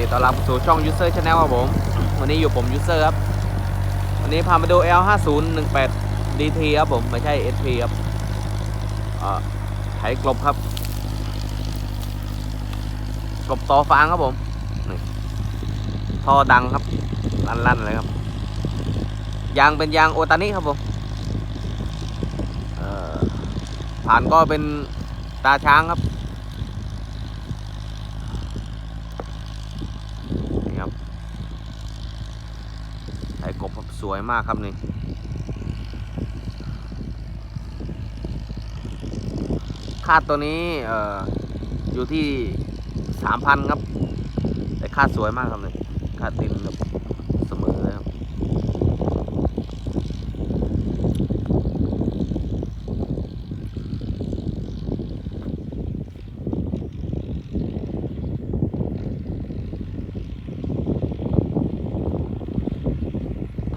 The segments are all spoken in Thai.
ดีต้อนรับสู่ช่อง User Channel ครับผม วันนี้อยู่ผม User ครับ วันนี้พามาดู L5018 DT ครับผม ไม่ใช่ SP ครับไถกลบครับ กลบต่อฟางครับผมท่อดังครับ ลั่นๆเลยครับ ยางเป็นยางโอตานิครับผมผ่านก็เป็นตาช้างครับ นี่ครับไอ้ กบครับสวยมากครับนี่คาดตัวนี้เอ่ออยู่ที่สามพันครับ แต่คาดสวยมากครับนี่คาดตินแบบเสมอเลยครับ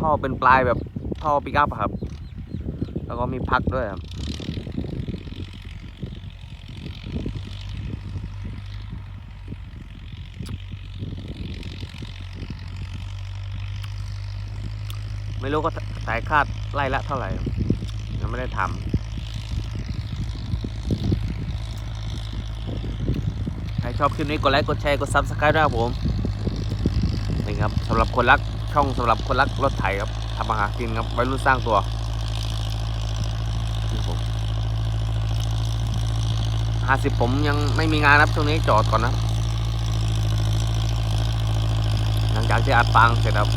ท่อเป็นปลายแบบท่อปิกอัพครับ แล้วก็มีพักด้วยครับไม่รู้ก็สายคาดไล่ละเท่าไหร่ยังไม่ได้ทำใครชอบคลิปนี้กดไลค์ กดแชร์ กด Subscribe ด้วยครับผม นี่ครับสำหรับคนรัก ช่องสำหรับคนรักรถไถครับทำมาหากินครับไว้รุ่นสร้างตัวนี่ผมห้าสิบผมยังไม่มีงานครับช่วงนี้จอดก่อนนะหลังจากที่อัดฟางเสร็จครับ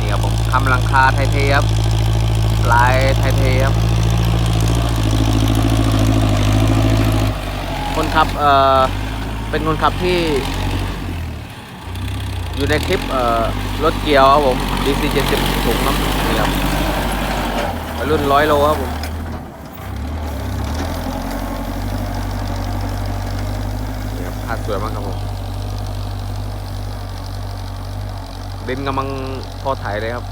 นี่ครับผมทำหลังคาไทยเทครับลายไทยเทครับ คน ขับเอ่อเป็นคนขับที่ อยู่ในคลิปเอ่อรถเกียวครับผม DC 70ถุงครับนี่ครับรุ่นร้อยโลครับผมนี่ครับภาพสวยมากครับผมดินกำลังพอถ่ายเลยครับ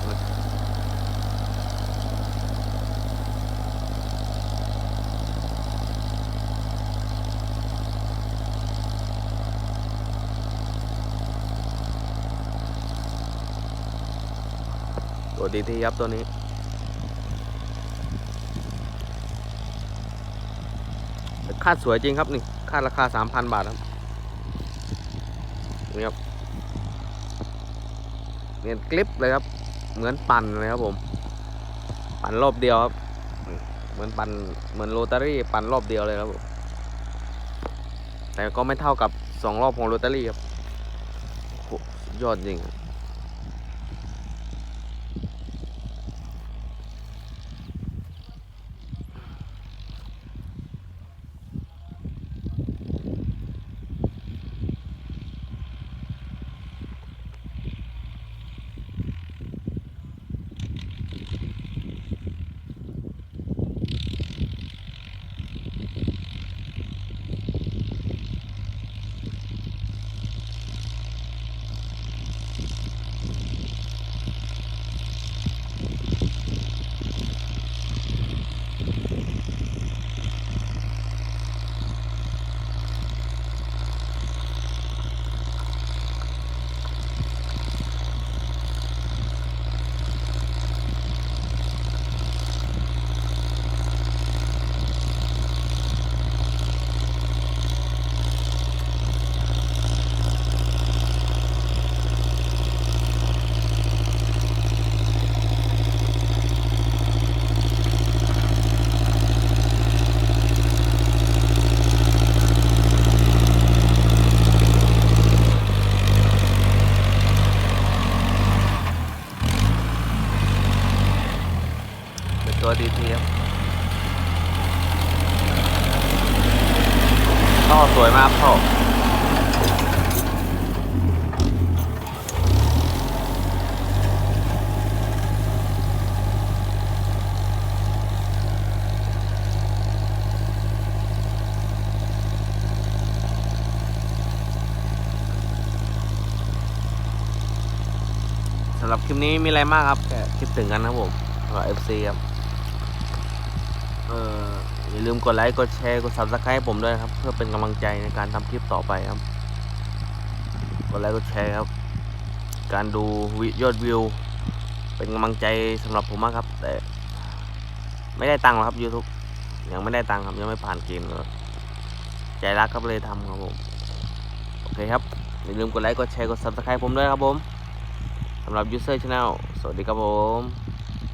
ตัวดีทีครับตัวนี้ คาดสวยจริงครับนี่ คาดราคาสามพันบาทครับ นี่ครับเนียนกลิปเลยครับ เหมือนปั่นเลยครับผม ปั่นรอบเดียวครับ เหมือนปั่น เหมือนโรตารี่ปั่นรอบเดียวเลยครับผม แต่ก็ไม่เท่ากับสองรอบของโรตารี่ครับ ยอดจริงครับ ตัวดีทีครับท่อสวยมากท่อสำหรับคลิปนี้มีอะไรมากครับแค่คิดถึงกันนะผมสำหรับ FC ครับ เอออย่าลืมกดไลค์ กดแชร์ กด subscribe ให้ผมด้วยครับ เพื่อเป็นกำลังใจในการทำคลิปต่อไปครับ กดไลค์ กดแชร์ครับ การดูวิยอดวิว เป็นกำลังใจสำหรับผมมากครับ แต่ ไม่ได้ตังค์หรอกครับ YouTube ยังไม่ได้ตังค์ครับ ยังไม่ผ่านเกณฑ์เลยใจรักครับเลยทำครับผม โอเคครับ อย่าลืมกดไลค์ กดแชร์ กด subscribe ผมด้วยครับผมสำหรับ User Channel สวัสดีครับผม